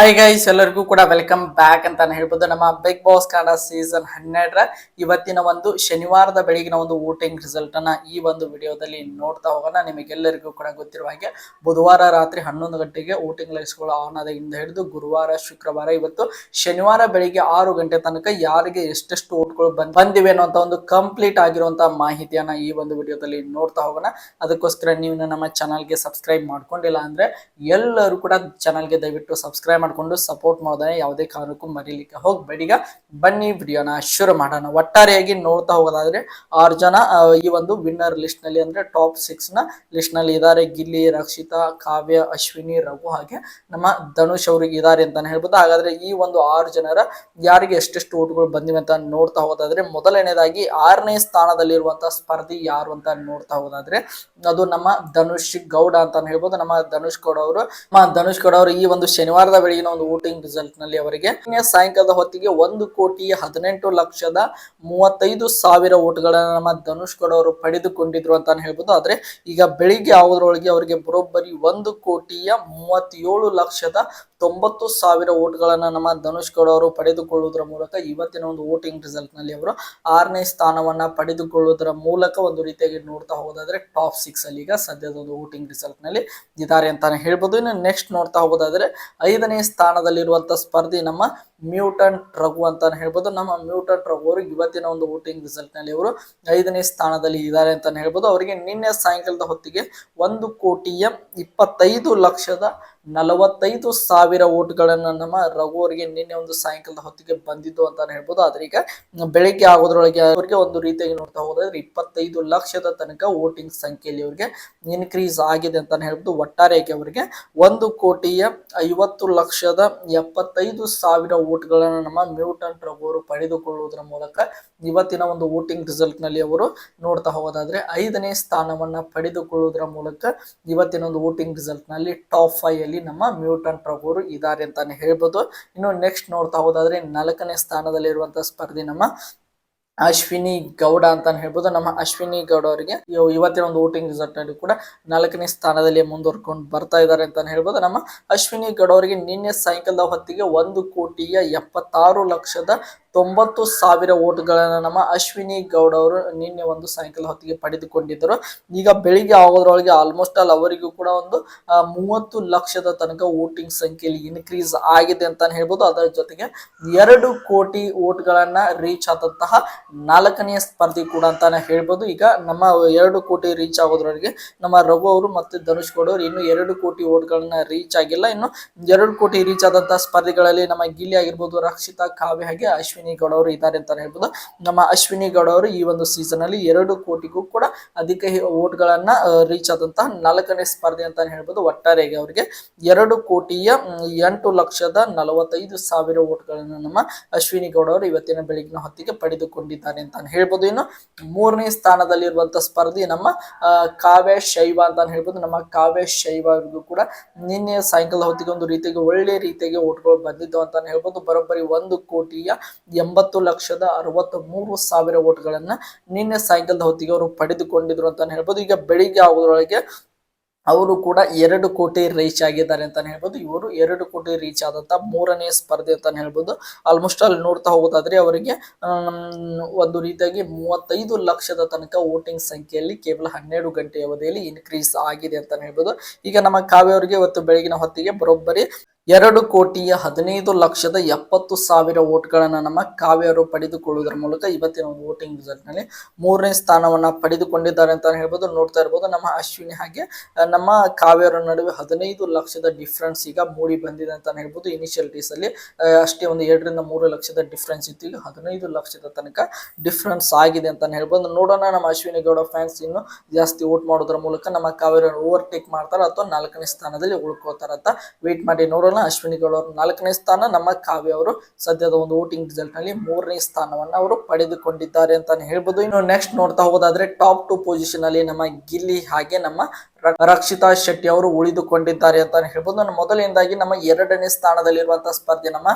Hi guys ಎಲ್ಲರಿಗೂ ಕೂಡ welcome back ಅಂತಾನೆ ಹೇಳ್ಬೋದು. ನಮ್ಮ ಬಿಗ್ ಬಾಸ್ ಕನ್ನಡ ಸೀಸನ್ ಹನ್ನೆರಡರ ಇವತ್ತಿನ ಒಂದು ಶನಿವಾರದ ಬೆಳಗಿನ ಒಂದು ವೋಟಿಂಗ್ ರಿಸಲ್ಟ್ ಅನ್ನ ಈ ಒಂದು ವಿಡಿಯೋದಲ್ಲಿ ನೋಡ್ತಾ ಹೋಗೋಣ. ನಿಮಗೆಲ್ಲರಿಗೂ ಕೂಡ ಗೊತ್ತಿರುವ ಹಾಗೆ ಬುಧವಾರ ರಾತ್ರಿ ಹನ್ನೊಂದು ಗಂಟೆಗೆ ವೋಟಿಂಗ್ ಲೈಸ್ಗಳು ಆನ್ ಆದಾಗಿಂದ ಹಿಡಿದು ಗುರುವಾರ, ಶುಕ್ರವಾರ, ಇವತ್ತು ಶನಿವಾರ ಬೆಳಿಗ್ಗೆ ಆರು ಗಂಟೆ ತನಕ ಯಾರಿಗೆ ಎಷ್ಟೆಷ್ಟು ಓಟ್ಗಳು ಬಂದ್, ಬಂದಿವೆ ಅನ್ನೋಂತ ಒಂದು ಕಂಪ್ಲೀಟ್ ಆಗಿರುವಂತಹ ಮಾಹಿತಿಯನ್ನ ಈ ಒಂದು ವಿಡಿಯೋದಲ್ಲಿ ನೋಡ್ತಾ ಹೋಗೋಣ. ಅದಕ್ಕೋಸ್ಕರ ನೀವು ನಮ್ಮ ಚಾನಲ್ಗೆ ಸಬ್ಸ್ಕ್ರೈಬ್ ಮಾಡ್ಕೊಂಡಿಲ್ಲ ಅಂದ್ರೆ ಎಲ್ಲರೂ ಕೂಡ ಚಾನಲ್ಗೆ ದಯವಿಟ್ಟು ಸಬ್ಸ್ಕ್ರೈಬ್ ಮಾಡ್ಕೊಂಡು ಸಪೋರ್ಟ್ ಮಾಡೋದನ್ನ ಯಾವುದೇ ಕಾರಣಕ್ಕೂ ಮರೀಲಿಕ್ಕೆ ಹೋಗ್ಬೇಡಿ. ಈಗ ಬನ್ನಿ ವಿಡಿಯೋನ ಶುರು ಮಾಡೋಣ. ಒಟ್ಟಾರೆಯಾಗಿ ನೋಡ್ತಾ ಹೋಗೋದಾದ್ರೆ ಆರು ಜನ ಈ ಒಂದು ವಿನ್ನರ್ ಲಿಸ್ಟ್ನಲ್ಲಿ ಅಂದ್ರೆ ಟಾಪ್ ಸಿಕ್ಸ್ನ ಲಿಸ್ಟ್ನಲ್ಲಿ ಇದ್ದಾರೆ ಗಿಲ್ಲಿ, ರಕ್ಷಿತಾ, ಕಾವ್ಯ, ಅಶ್ವಿನಿ, ರಘು ಹಾಗೆ ನಮ್ಮ ಧನುಷ್ ಅವ್ರಿಗೆ ಇದಾರೆ ಅಂತಾನೆ ಹೇಳ್ಬೋದು. ಹಾಗಾದ್ರೆ ಈ ಒಂದು ಆರು ಜನರ ಯಾರಿಗೆ ಎಷ್ಟೆಷ್ಟು ಓಟ್ಗಳು ಬಂದಿವೆ ಅಂತ ನೋಡ್ತಾ ಹೋಗೋದಾದ್ರೆ ಮೊದಲನೇದಾಗಿ ಆರನೇ ಸ್ಥಾನದಲ್ಲಿರುವಂತಹ ಸ್ಪರ್ಧಿ ಯಾರು ಅಂತ ನೋಡ್ತಾ ಹೋಗೋದಾದ್ರೆ ಅದು ನಮ್ಮ ಧನುಷ್ ಗೌಡ ಅಂತ ಹೇಳ್ಬೋದು. ನಮ್ಮ ಧನುಷ್ ಗೌಡ ಅವರು, ನಮ್ಮ ಧನುಷ್ ಗೌಡ ಅವರು ಈ ಒಂದು ಶನಿವಾರದ ಬೆಳಗಿನ ಒಂದು ವೋಟಿಂಗ್ ರಿಸಲ್ಟ್ನಲ್ಲಿ ಅವರಿಗೆ. ಸಾಯಂಕಾಲದ ಹೊತ್ತಿಗೆ ಒಂದು ಕೋಟಿ ಹದಿನೆಂಟು ಲಕ್ಷದ ಮೂವತ್ತೈದು ಸಾವಿರ ಓಟ್ಗಳನ್ನ ನಮ್ಮ ಧನುಷ್ ಗೌಡ ಅವರು ಪಡೆದುಕೊಂಡಿದ್ರು ಅಂತ ಹೇಳ್ಬೋದು. ಆದ್ರೆ ಈಗ ಬೆಳಿಗ್ಗೆ ಆಗೋದ್ರೊಳಗೆ ಅವರಿಗೆ ಬರೋಬ್ಬರಿ ಒಂದು ಕೋಟಿಯ ಮೂವತ್ತೇಳು ಲಕ್ಷದ ತೊಂಬತ್ತು ಸಾವಿರ ಓಟ್ಗಳನ್ನು ನಮ್ಮ ಧನುಷ್ ಗೌಡ ಅವರು ಪಡೆದುಕೊಳ್ಳುವುದರ ಮೂಲಕ ಇವತ್ತಿನ ಒಂದು ವೋಟಿಂಗ್ ರಿಸಲ್ಟ್ನಲ್ಲಿ ಅವರು ಆರನೇ ಸ್ಥಾನವನ್ನ ಪಡೆದುಕೊಳ್ಳುವುದರ ಮೂಲಕ ಒಂದು ರೀತಿಯಾಗಿ ನೋಡ್ತಾ ಹೋಗೋದಾದ್ರೆ ಟಾಪ್ ಸಿಕ್ಸ್ ಅಲ್ಲಿ ಈಗ ಸದ್ಯದ ಒಂದು ವೋಟಿಂಗ್ ರಿಸಲ್ಟ್ನಲ್ಲಿ ಇದ್ದಾರೆ ಅಂತಾನೆ ಹೇಳ್ಬೋದು. ಇನ್ನು ನೆಕ್ಸ್ಟ್ ನೋಡ್ತಾ ಹೋಗೋದಾದ್ರೆ ಐದನೇ ಸ್ಥಾನದಲ್ಲಿರುವಂತ ಸ್ಪರ್ಧಿ ನಮ್ಮ ಮ್ಯೂಟಂಟ್ ರಘು ಅಂತಾನೆ ಹೇಳ್ಬೋದು. ನಮ್ಮ ಮ್ಯೂಟಂಟ್ ರಘು ಅವರು ಇವತ್ತಿನ ಒಂದು ವೋಟಿಂಗ್ ರಿಸಲ್ಟ್ನಲ್ಲಿ ಅವರು ಐದನೇ ಸ್ಥಾನದಲ್ಲಿ ಇದ್ದಾರೆ ಅಂತಾನೆ ಹೇಳ್ಬೋದು. ಅವರಿಗೆ ನಿನ್ನೆ ಸಾಯಂಕಾಲದ ಹೊತ್ತಿಗೆ ಒಂದು ಕೋಟಿಯ ಇಪ್ಪತ್ತೈದು ಲಕ್ಷದ ನಲವತ್ತೈದು ಸಾವಿರ ಓಟ್ಗಳನ್ನ ನಮ್ಮ ರಘು ಅವರಿಗೆ ನಿನ್ನೆ ಒಂದು ಸಾಯಂಕಾಲದ ಹೊತ್ತಿಗೆ ಬಂದಿದ್ದು ಅಂತಾನೆ ಹೇಳ್ಬೋದು. ಆದ್ರೆ ಈಗ ಬೆಳಿಗ್ಗೆ ಆಗೋದ್ರೊಳಗೆ ಅವರಿಗೆ ಒಂದು ರೀತಿಯಾಗಿ ನೋಡ್ತಾ ಹೋದ್ರೆ ಇಪ್ಪತ್ತೈದು ಲಕ್ಷದ ತನಕ ವೋಟಿಂಗ್ ಸಂಖ್ಯೆಯಲ್ಲಿ ಅವರಿಗೆ ಇನ್ಕ್ರೀಸ್ ಆಗಿದೆ ಅಂತಾನೆ ಹೇಳ್ಬೋದು. ಒಟ್ಟಾರೆಯಾಗಿ ಅವರಿಗೆ ಒಂದು ಕೋಟಿಯ ಐವತ್ತು ಲಕ್ಷದ ಎಪ್ಪತ್ತೈದು ಸಾವಿರ ಓಟ್ಗಳನ್ನ ನಮ್ಮ ಮ್ಯೂಟಂಟ್ ರಘು ಅವರು ಪಡೆದುಕೊಳ್ಳುವುದರ ಮೂಲಕ ಇವತ್ತಿನ ಒಂದು ವೋಟಿಂಗ್ ರಿಸಲ್ಟ್ನಲ್ಲಿ ಅವರು ನೋಡ್ತಾ ಹೋಗೋದಾದ್ರೆ ಐದನೇ ಸ್ಥಾನವನ್ನ ಪಡೆದುಕೊಳ್ಳುವುದರ ಮೂಲಕ ಇವತ್ತಿನ ಒಂದು ವೋಟಿಂಗ್ ರಿಸಲ್ಟ್ನಲ್ಲಿ ಟಾಪ್ ಫೈವ್ ಅಲ್ಲಿ ನಮ್ಮ ಮ್ಯೂಟನ್ ಪ್ರಭುರು ಇದ್ದಾರೆ ಅಂತಾನೆ ಹೇಳ್ಬೋದು. ಇನ್ನು ನೆಕ್ಸ್ಟ್ ನೋಡ್ತಾ ಹೋದಾದ್ರೆ ನಾಲ್ಕನೇ ಸ್ಥಾನದಲ್ಲಿರುವಂತಹ ಸ್ಪರ್ಧಿ ನಮ್ಮ ಅಶ್ವಿನಿ ಗೌಡ ಅಂತಾನೆ ಹೇಳ್ಬೋದು. ನಮ್ಮ ಅಶ್ವಿನಿ ಗೌಡ ಅವರಿಗೆ ಇವ- ಇವತ್ತಿನ ಒಂದು ವೋಟಿಂಗ್ ರಿಸಲ್ಟ್ನಲ್ಲಿ ಕೂಡ ನಾಲ್ಕನೇ ಸ್ಥಾನದಲ್ಲಿ ಮುಂದುವರ್ಕೊಂಡು ಬರ್ತಾ ಇದ್ದಾರೆ ಅಂತಾನೆ ಹೇಳ್ಬೋದು. ನಮ್ಮ ಅಶ್ವಿನಿ ಗೌಡ ಅವರಿಗೆ ನಿನ್ನೆ ಸಾಯಂಕಾಲದ ಹೊತ್ತಿಗೆ ಒಂದು ಕೋಟಿಯ ಎಪ್ಪತ್ತಾರು ಲಕ್ಷದ ತೊಂಬತ್ತು ಸಾವಿರ ಓಟ್ಗಳನ್ನು ನಮ್ಮ ಅಶ್ವಿನಿ ಗೌಡ ಅವರು ನಿನ್ನೆ ಒಂದು ಸಾಯಂಕಾಲ ಹೊತ್ತಿಗೆ ಪಡೆದುಕೊಂಡಿದ್ದರು. ಈಗ ಬೆಳಿಗ್ಗೆ ಆಗೋದ್ರೊಳಗೆ ಆಲ್ಮೋಸ್ಟ್ ಆಲ್ ಅವರಿಗೂ ಕೂಡ ಒಂದು ಮೂವತ್ತು ಲಕ್ಷದ ತನಕ ವೋಟಿಂಗ್ ಸಂಖ್ಯೆಯಲ್ಲಿ ಇನ್ಕ್ರೀಸ್ ಆಗಿದೆ ಅಂತಾನೆ ಹೇಳ್ಬೋದು. ಅದರ ಜೊತೆಗೆ ಎರಡು ಕೋಟಿ ಓಟ್ಗಳನ್ನ ರೀಚ್ ಆದಂತಹ ನಾಲ್ಕನೆಯ ಸ್ಪರ್ಧಿ ಕೂಡ ಅಂತಾನೆ ಹೇಳ್ಬೋದು. ಈಗ ನಮ್ಮ ಎರಡು ಕೋಟಿ ರೀಚ್ ಆಗೋದ್ರೊಳಗೆ ನಮ್ಮ ರಘು ಅವರು ಮತ್ತು ಧನುಷ್ ಗೌಡ ಅವರು ಇನ್ನು ಎರಡು ಕೋಟಿ ಓಟ್ಗಳನ್ನ ರೀಚ್ ಆಗಿಲ್ಲ. ಇನ್ನು ಎರಡು ಕೋಟಿ ರೀಚ್ ಆದಂತಹ ಸ್ಪರ್ಧಿಗಳಲ್ಲಿ ನಮ್ಮ ಗಿಲ್ಲಿ ಆಗಿರ್ಬೋದು, ರಕ್ಷಿತಾ, ಕಾವ್ಯ ಹಾಗೆ ಅಶ್ವಿನಿ ಗೌಡ ಅವರು ಇದ್ದಾರೆ ಅಂತ ಹೇಳ್ಬೋದು. ನಮ್ಮ ಅಶ್ವಿನಿ ಗೌಡ ಅವರು ಈ ಒಂದು ಸೀಸನ್ ಅಲ್ಲಿ ಎರಡು ಕೋಟಿಗೂ ಕೂಡ ಅಧಿಕ ಓಟ್ಗಳನ್ನ ರೀಚ್ ಆದಂತಹ ನಾಲ್ಕನೇ ಸ್ಪರ್ಧೆ ಅಂತ ಹೇಳ್ಬೋದು ಒಟ್ಟಾರೆಗೆ ಅವರಿಗೆ. ಎರಡು ಕೋಟಿಯ ಎಂಟು ಲಕ್ಷದ ನಲವತ್ತೈದು ಸಾವಿರ ಓಟ್ಗಳನ್ನ ನಮ್ಮ ಅಶ್ವಿನಿ ಗೌಡ ಅವರು ಇವತ್ತಿನ ಬೆಳಗಿನ ಹೊತ್ತಿಗೆ ಪಡೆದುಕೊಂಡಿದ್ದಾರೆ ಅಂತ ಹೇಳ್ಬೋದು. ಇನ್ನು ಮೂರನೇ ಸ್ಥಾನದಲ್ಲಿರುವಂತಹ ಸ್ಪರ್ಧಿ ನಮ್ಮ ಕಾವ್ಯ ಶೈವ ಅಂತ ಹೇಳ್ಬೋದು. ನಮ್ಮ ಕಾವ್ಯ ಶೈವ ಅವರಿಗೂ ಕೂಡ ನಿನ್ನೆ ಸಾಯಂಕಾಲ ಹೊತ್ತಿಗೆ ಒಂದು ರೀತಿಗೆ ಒಳ್ಳೆ ರೀತಿಯಾಗಿ ಓಟ್ಗಳು ಬಂದಿದ್ದು ಅಂತಾನೆ ಹೇಳ್ಬೋದು. ಬರೋಬ್ಬರಿ ಒಂದು ಕೋಟಿಯ ಎಂಬತ್ತು ಲಕ್ಷದ ಅರವತ್ತ್ ಮೂರು ಸಾವಿರ ಓಟ್ಗಳನ್ನ ನಿನ್ನೆ ಸಾಯಂಕಾಲದ ಹೊತ್ತಿಗೆ ಅವರು ಪಡೆದುಕೊಂಡಿದ್ರು ಅಂತಾನೆ ಹೇಳ್ಬೋದು. ಈಗ ಬೆಳಿಗ್ಗೆ ಆಗೋದ್ರೊಳಗೆ ಅವರು ಕೂಡ ಎರಡು ಕೋಟಿ ರೀಚ್ ಆಗಿದ್ದಾರೆ ಅಂತಾನೆ ಹೇಳ್ಬೋದು. ಇವರು ಎರಡು ಕೋಟಿ ರೀಚ್ ಆದಂತ ಮೂರನೇ ಸ್ಪರ್ಧೆ ಅಂತಾನೆ ಹೇಳ್ಬೋದು. ಆಲ್ಮೋಸ್ಟ್ ಅಲ್ಲಿ ನೋಡ್ತಾ ಹೋಗೋದಾದ್ರೆ ಅವರಿಗೆ ಒಂದು ರೀತಿಯಾಗಿ ಮೂವತ್ತೈದು ಲಕ್ಷದ ತನಕ ವೋಟಿಂಗ್ ಸಂಖ್ಯೆಯಲ್ಲಿ ಕೇವಲ ಹನ್ನೆರಡು ಗಂಟೆ ಅವಧಿಯಲ್ಲಿ ಇನ್ಕ್ರೀಸ್ ಆಗಿದೆ ಅಂತಾನೆ ಹೇಳ್ಬೋದು. ಈಗ ನಮ್ಮ ಕಾವ್ಯ ಅವರಿಗೆ ಇವತ್ತು ಬೆಳಗಿನ ಹೊತ್ತಿಗೆ ಬರೋಬ್ಬರಿ ಎರಡು ಕೋಟಿಯ ಹದಿನೈದು ಲಕ್ಷದ ಎಪ್ಪತ್ತು ಸಾವಿರ ಓಟ್ಗಳನ್ನು ನಮ್ಮ ಕಾವ್ಯರು ಪಡೆದುಕೊಳ್ಳುವುದರ ಮೂಲಕ ಇವತ್ತಿನ ವೋಟಿಂಗ್ ರಿಸಲ್ಟ್ನಲ್ಲಿ ಮೂರನೇ ಸ್ಥಾನವನ್ನ ಪಡೆದುಕೊಂಡಿದ್ದಾರೆ ಅಂತ ಹೇಳ್ಬೋದು. ನೋಡ್ತಾ ಇರ್ಬೋದು ನಮ್ಮ ಅಶ್ವಿನಿ ಹಾಗೆ ನಮ್ಮ ಕಾವ್ಯರ ನಡುವೆ ಹದಿನೈದು ಲಕ್ಷದ ಡಿಫ್ರೆನ್ಸ್ ಈಗ ಮೂಡಿ ಬಂದಿದೆ ಅಂತ ಹೇಳ್ಬೋದು. ಇನಿಷಿಯಲ್ ಡೇಸ್ ಅಲ್ಲಿ ಅಷ್ಟೇ ಒಂದು ಎರಡರಿಂದ ಮೂರು ಲಕ್ಷದ ಡಿಫ್ರೆನ್ಸ್ ಇತ್ತು. ಈಗ ಹದಿನೈದು ಲಕ್ಷದ ತನಕ ಡಿಫ್ರೆನ್ಸ್ ಆಗಿದೆ ಅಂತ ಹೇಳ್ಬೋದು. ನೋಡೋಣ ನಮ್ಮ ಅಶ್ವಿನಿ ಗೌಡ ಫ್ಯಾನ್ಸ್ ಇನ್ನು ಜಾಸ್ತಿ ವೋಟ್ ಮಾಡೋದ್ರ ಮೂಲಕ ನಮ್ಮ ಕಾವ್ಯರನ್ನು ಓವರ್ಟೇಕ್ ಮಾಡ್ತಾರೆ ಅಥವಾ ನಾಲ್ಕನೇ ಸ್ಥಾನದಲ್ಲಿ ಉಳ್ಕೋತಾರ ಅಂತ ವೇಟ್ ಮಾಡಿ ನೋಡೋಣ. ಅಶ್ವಿನಿ ಗೌಡ ಅವರು ನಾಲ್ಕನೇ ಸ್ಥಾನ, ನಮ್ಮ ಕಾವ್ಯ ಅವರು ಸದ್ಯದ ಒಂದು ವೋಟಿಂಗ್ ರಿಸಲ್ಟ್ನಲ್ಲಿ ಮೂರನೇ ಸ್ಥಾನವನ್ನ ಅವರು ಪಡೆದುಕೊಂಡಿದ್ದಾರೆ ಅಂತಾನೆ ಹೇಳ್ಬೋದು. ಇನ್ನು ನೆಕ್ಸ್ಟ್ ನೋಡ್ತಾ ಹೋಗೋದಾದ್ರೆ ಟಾಪ್ ಟು ಪೊಸಿಷನ್ ಅಲ್ಲಿ ನಮ್ಮ ಗಿಲ್ಲಿ ಹಾಗೆ ನಮ್ಮ ರಕ್ಷಿತಾ ಶೆಟ್ಟಿ ಅವರು ಉಳಿದುಕೊಂಡಿದ್ದಾರೆ ಅಂತ ಹೇಳ್ಬೋದು. ನಮ್ಮ ಮೊದಲನೇದಾಗಿ ನಮ್ಮ ಎರಡನೇ ಸ್ಥಾನದಲ್ಲಿರುವಂತಹ ಸ್ಪರ್ಧೆ ನಮ್ಮ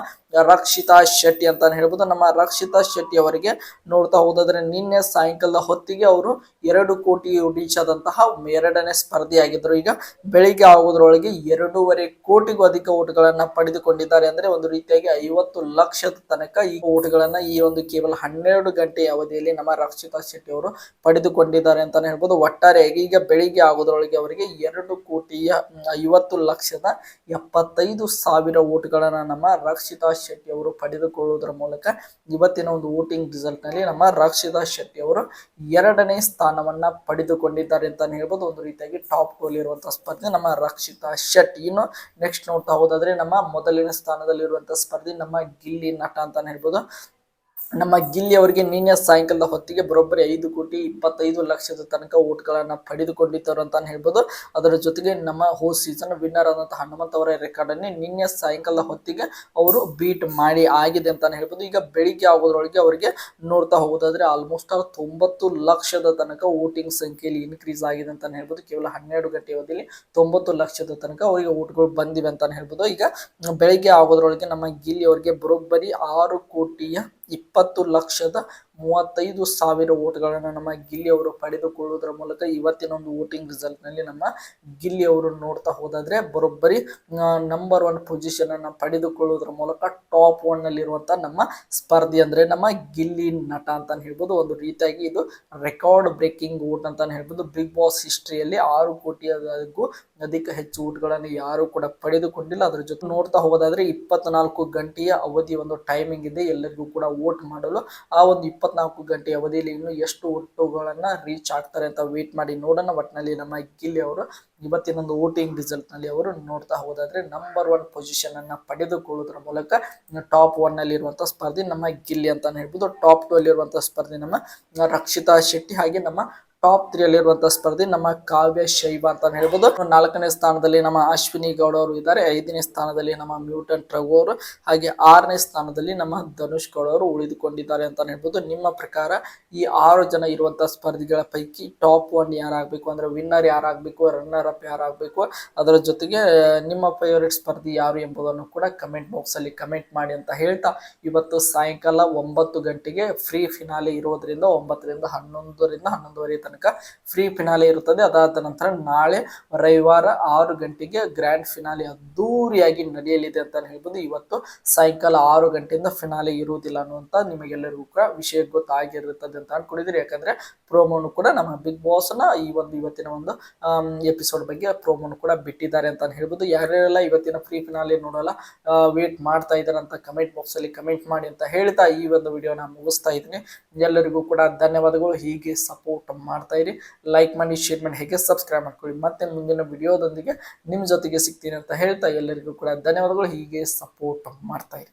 ರಕ್ಷಿತಾ ಶೆಟ್ಟಿ ಅಂತ ಹೇಳ್ಬೋದು. ನಮ್ಮ ರಕ್ಷಿತಾ ಶೆಟ್ಟಿ ಅವರಿಗೆ ನೋಡ್ತಾ ಹೋದಾದ್ರೆ ನಿನ್ನೆ ಸಾಯಂಕಾಲದ ಹೊತ್ತಿಗೆ ಅವರು ಎರಡು ಕೋಟಿ ರೀಚ್ ಆದಂತಹ ಎರಡನೇ ಸ್ಪರ್ಧೆಯಾಗಿದ್ರು ಈಗ ಬೆಳಿಗ್ಗೆ ಆಗೋದ್ರೊಳಗೆ ಎರಡೂವರೆ ಕೋಟಿಗೂ ಅಧಿಕ ಓಟ್ಗಳನ್ನ ಪಡೆದುಕೊಂಡಿದ್ದಾರೆ ಅಂದ್ರೆ ಒಂದು ರೀತಿಯಾಗಿ ಐವತ್ತು ಲಕ್ಷದ ತನಕ ಈ ಓಟ್ಗಳನ್ನ ಈ ಒಂದು ಕೇವಲ ಹನ್ನೆರಡು ಗಂಟೆ ಅವಧಿಯಲ್ಲಿ ನಮ್ಮ ರಕ್ಷಿತಾ ಶೆಟ್ಟಿ ಅವರು ಪಡೆದುಕೊಂಡಿದ್ದಾರೆ ಅಂತಾನೆ ಹೇಳ್ಬೋದು. ಒಟ್ಟಾರೆಯಾಗಿ ಈಗ ಬೆಳಿಗ್ಗೆ ಆಗೋದ್ರೊಳಗೆ ಅವರಿಗೆ ಎರಡು ಕೋಟಿಯ ಐವತ್ತು ಲಕ್ಷದ ಎಪ್ಪತ್ತೈದು ಸಾವಿರ ಓಟ್ಗಳನ್ನು ನಮ್ಮ ರಕ್ಷಿತಾ ಶೆಟ್ಟಿ ಅವರು ಪಡೆದುಕೊಳ್ಳುವುದರ ಮೂಲಕ ಇವತ್ತಿನ ಒಂದು ವೋಟಿಂಗ್ ರಿಸಲ್ಟ್ನಲ್ಲಿ ನಮ್ಮ ರಕ್ಷಿತಾ ಶೆಟ್ಟಿ ಅವರು ಎರಡನೇ ಸ್ಥಾನವನ್ನ ಪಡೆದುಕೊಂಡಿದ್ದಾರೆ ಅಂತಲೇ ಹೇಳ್ಬೋದು. ಒಂದು ರೀತಿಯಾಗಿ ಟಾಪ್ ಗೋಲ್ ಸ್ಪರ್ಧೆ ನಮ್ಮ ರಕ್ಷಿತಾ ಶೆಟ್ಟಿ. ಇನ್ನು ನೆಕ್ಸ್ಟ್ ನೋಡ್ತಾ ಹೋದಾದ್ರೆ ನಮ್ಮ ಮೊದಲಿನ ಸ್ಥಾನದಲ್ಲಿರುವಂತಹ ಸ್ಪರ್ಧೆ ನಮ್ಮ ಗಿಲ್ಲಿ ನಟ ಅಂತಾನೆ ಹೇಳ್ಬೋದು. ನಮ್ಮ ಗಿಲ್ಲಿ ಅವರಿಗೆ ನಿನ್ನೆ ಸಾಯಂಕಾಲದ ಹೊತ್ತಿಗೆ ಬರೋಬ್ಬರಿ ಐದು ಕೋಟಿ ಇಪ್ಪತ್ತೈದು ಲಕ್ಷದ ತನಕ ಓಟ್ಗಳನ್ನು ಪಡೆದುಕೊಂಡಿದ್ದರು ಅಂತ ಹೇಳ್ಬೋದು. ಅದರ ಜೊತೆಗೆ ನಮ್ಮ ಹೋ ಸೀಸನ್ ವಿನ್ನರ್ ಆದಂತಹ ಹನುಮಂತ ಅವರ ರೆಕಾರ್ಡನ್ನೇ ನಿನ್ನೆ ಸಾಯಂಕಾಲದ ಹೊತ್ತಿಗೆ ಅವರು ಬೀಟ್ ಮಾಡಿ ಆಗಿದೆ ಅಂತಾನೆ ಹೇಳ್ಬೋದು. ಈಗ ಬೆಳಿಗ್ಗೆ ಆಗೋದ್ರೊಳಗೆ ಅವರಿಗೆ ನೋಡ್ತಾ ಹೋಗೋದಾದ್ರೆ ಆಲ್ಮೋಸ್ಟ್ ತೊಂಬತ್ತು ಲಕ್ಷದ ತನಕ ವೋಟಿಂಗ್ ಸಂಖ್ಯೆಯಲ್ಲಿ ಇನ್ಕ್ರೀಸ್ ಆಗಿದೆ ಅಂತ ಹೇಳ್ಬೋದು. ಕೇವಲ ಹನ್ನೆರಡು ಗಂಟೆ ಅವಧಿಯಲ್ಲಿ ತೊಂಬತ್ತು ಲಕ್ಷದ ತನಕ ಅವರಿಗೆ ಓಟ್ಗಳು ಬಂದಿವೆ ಅಂತಾನೆ ಹೇಳ್ಬೋದು. ಈಗ ಬೆಳಿಗ್ಗೆ ಆಗೋದ್ರೊಳಗೆ ನಮ್ಮ ಗಿಲ್ಲಿ ಅವರಿಗೆ ಬರೋಬ್ಬರಿ ಆರು ಕೋಟಿಯ ಇಪ್ಪತ್ತು ಲಕ್ಷದ ಮೂವತ್ತೈದು ಸಾವಿರ ಓಟ್ಗಳನ್ನು ನಮ್ಮ ಗಿಲ್ಲಿ ಅವರು ಪಡೆದುಕೊಳ್ಳುವುದರ ಮೂಲಕ ಇವತ್ತಿನ ಒಂದು ವೋಟಿಂಗ್ ರಿಸಲ್ಟ್ನಲ್ಲಿ ನಮ್ಮ ಗಿಲ್ಲಿ ಅವರು ನೋಡ್ತಾ ಹೋದಾದ್ರೆ ಬರೋಬ್ಬರಿ ನಂಬರ್ ಒನ್ ಪೊಸಿಷನ್ ಅನ್ನ ಪಡೆದುಕೊಳ್ಳುವುದರ ಮೂಲಕ ಟಾಪ್ ಒನ್ ನಲ್ಲಿರುವಂತ ನಮ್ಮ ಸ್ಪರ್ಧಿ ಅಂದ್ರೆ ನಮ್ಮ ಗಿಲ್ಲಿ ನಟ ಅಂತ ಹೇಳ್ಬೋದು. ಒಂದು ರೀತಿಯಾಗಿ ಇದು ರೆಕಾರ್ಡ್ ಬ್ರೇಕಿಂಗ್ ಓಟ್ ಅಂತ ಹೇಳ್ಬೋದು. ಬಿಗ್ ಬಾಸ್ ಹಿಸ್ಟ್ರಿಯಲ್ಲಿ ಆರು ಕೋಟಿಗೂ ಅಧಿಕ ಹೆಚ್ಚು ಓಟ್ಗಳನ್ನು ಯಾರು ಕೂಡ ಪಡೆದುಕೊಂಡಿಲ್ಲ. ಅದರ ಜೊತೆ ನೋಡ್ತಾ ಹೋಗೋದಾದ್ರೆ ಇಪ್ಪತ್ನಾಲ್ಕು ಗಂಟೆಯ ಅವಧಿ ಒಂದು ಟೈಮಿಂಗ್ ಇದೆ. ಎಲ್ಲರಿಗೂ ಕೂಡ ವೋಟ್ ಮಾಡಲು ಆ ಒಂದು ಇಪ್ಪತ್ನಾಲ್ಕು ಗಂಟೆ ಅವಧಿಯಲ್ಲಿ ಇನ್ನು ಎಷ್ಟು ಒಟ್ಟುಗಳನ್ನ ರೀಚ್ ಆಗ್ತಾರೆ ಅಂತ ವೇಟ್ ಮಾಡಿ ನೋಡೋಣ. ಒಟ್ಟಿನಲ್ಲಿ ನಮ್ಮ ಗಿಲ್ಲಿ ಅವರು ಇವತ್ತಿನ ಒಂದು ವೋಟಿಂಗ್ ರಿಸಲ್ಟ್ನಲ್ಲಿ ಅವರು ನೋಡ್ತಾ ಹೋದಾದ್ರೆ ನಂಬರ್ ಒನ್ ಪೊಸಿಷನ್ ಅನ್ನ ಪಡೆದುಕೊಳ್ಳುವುದರ ಮೂಲಕ ಟಾಪ್ ಒನ್ನಲ್ಲಿ ಇರುವಂತಹ ಸ್ಪರ್ಧೆ ನಮ್ಮ ಗಿಲ್ಲಿ ಅಂತಾನೆ ಹೇಳ್ಬೋದು. ಟಾಪ್ ಟು ಅಲ್ಲಿ ಇರುವಂತಹ ಸ್ಪರ್ಧೆ ನಮ್ಮ ರಕ್ಷಿತಾ ಶೆಟ್ಟಿ ಹಾಗೆ ನಮ್ಮ ಟಾಪ್ ತ್ರೀ ಅಲ್ಲಿರುವಂತಹ ಸ್ಪರ್ಧಿ ನಮ್ಮ ಕಾವ್ಯ ಶೈವ ಅಂತ ಹೇಳ್ಬೋದು. ನಾಲ್ಕನೇ ಸ್ಥಾನದಲ್ಲಿ ನಮ್ಮ ಅಶ್ವಿನಿ ಗೌಡ ಅವರು ಇದ್ದಾರೆ. ಐದನೇ ಸ್ಥಾನದಲ್ಲಿ ನಮ್ಮ ಮ್ಯೂಟನ್ ರಘು ಅವರು ಹಾಗೆ ಆರನೇ ಸ್ಥಾನದಲ್ಲಿ ನಮ್ಮ ಧನುಷ್ ಗೌಡ ಅವರು ಉಳಿದುಕೊಂಡಿದ್ದಾರೆ ಅಂತ ಹೇಳ್ಬೋದು. ನಿಮ್ಮ ಪ್ರಕಾರ ಈ ಆರು ಜನ ಇರುವಂತಹ ಸ್ಪರ್ಧಿಗಳ ಪೈಕಿ ಟಾಪ್ ಒನ್ ಯಾರಾಗಬೇಕು ಅಂದ್ರೆ ವಿನ್ನರ್ ಯಾರಾಗಬೇಕು ರನ್ನರ್ ಅಪ್ ಯಾರಾಗಬೇಕು, ಅದರ ಜೊತೆಗೆ ನಿಮ್ಮ ಫೇವರೇಟ್ ಸ್ಪರ್ಧಿ ಯಾರು ಎಂಬುದನ್ನು ಕೂಡ ಕಮೆಂಟ್ ಬಾಕ್ಸ್ ಅಲ್ಲಿ ಕಮೆಂಟ್ ಮಾಡಿ ಅಂತ ಹೇಳ್ತಾ ಇವತ್ತು ಸಾಯಂಕಾಲ ಒಂಬತ್ತು ಗಂಟೆಗೆ ಫ್ರೀ ಫಿನಾಲೆ ಇರೋದ್ರಿಂದ ಒಂಬತ್ತರಿಂದ ಹನ್ನೊಂದರಿಂದ ಹನ್ನೊಂದುವರೆ ತನಕ ಫ್ರೀ ಫಿನಾಲೆ ಇರುತ್ತದೆ. ಅದಾದ ನಂತರ ನಾಳೆ ರವಿವಾರ ಆರು ಗಂಟೆಗೆ ಗ್ರ್ಯಾಂಡ್ ಫಿನಾಲೆ ಅದ್ದೂರಿಯಾಗಿ ನಡೆಯಲಿದೆ ಅಂತ ಹೇಳ್ಬೋದು. ಇವತ್ತು ಸಾಯಂಕಾಲ ಆರು ಗಂಟೆಯಿಂದ ಫಿನಾಲೆ ಇರುವುದಿಲ್ಲ ಅನ್ನುವಂತ ನಿಮಗೆಲ್ಲರಿಗೂ ಕೂಡ ವಿಷಯ ಗೊತ್ತಾಗಿರುತ್ತದೆ ಅಂತ ಅನ್ಕೊಂಡಿದ್ರಿ ಯಾಕಂದ್ರೆ ಪ್ರೋಮೋನು ಕೂಡ ನಮ್ಮ ಬಿಗ್ ಬಾಸ್ನ ಈ ಒಂದು ಇವತ್ತಿನ ಒಂದು ಎಪಿಸೋಡ್ ಬಗ್ಗೆ ಪ್ರೋಮೋನು ಕೂಡ ಬಿಟ್ಟಿದ್ದಾರೆ ಅಂತ ಹೇಳ್ಬೋದು. ಯಾರ್ಯಾರೆಲ್ಲ ಇವತ್ತಿನ ಫ್ರೀ ಫಿನಾಲೆ ನೋಡಲ್ಲ ವೇಟ್ ಮಾಡ್ತಾ ಇದ್ದಾರೆ ಅಂತ ಕಮೆಂಟ್ ಬಾಕ್ಸ್ ಅಲ್ಲಿ ಕಮೆಂಟ್ ಮಾಡಿ ಅಂತ ಹೇಳ್ತಾ ಈ ಒಂದು ವಿಡಿಯೋನ ಮುಗಿಸ್ತಾ ಇದ್ದೀನಿ. ಎಲ್ಲರಿಗೂ ಕೂಡ ಧನ್ಯವಾದಗಳು. ಹೀಗೆ ಸಪೋರ್ಟ್ ಮಾಡ್ತಾ ಇರಿ. ಲೈಕ್ ಮಾಡಿ ಶೇರ್ ಮಾಡಿ, ಹೇಗೆ ಸಬ್ಸ್ಕ್ರೈಬ್ ಮಾಡ್ಕೊಳ್ಳಿ. ಮತ್ತೆ ಮುಂದಿನ ವಿಡಿಯೋದೊಂದಿಗೆ ನಿಮ್ಮ ಜೊತೆಗೆ ಸಿಗ್ತೀನಿ ಅಂತ ಹೇಳ್ತಾ ಎಲ್ಲರಿಗೂ ಕೂಡ ಧನ್ಯವಾದಗಳು. ಹೀಗೆ ಸಪೋರ್ಟ್ ಮಾಡ್ತಾ ಇರಿ.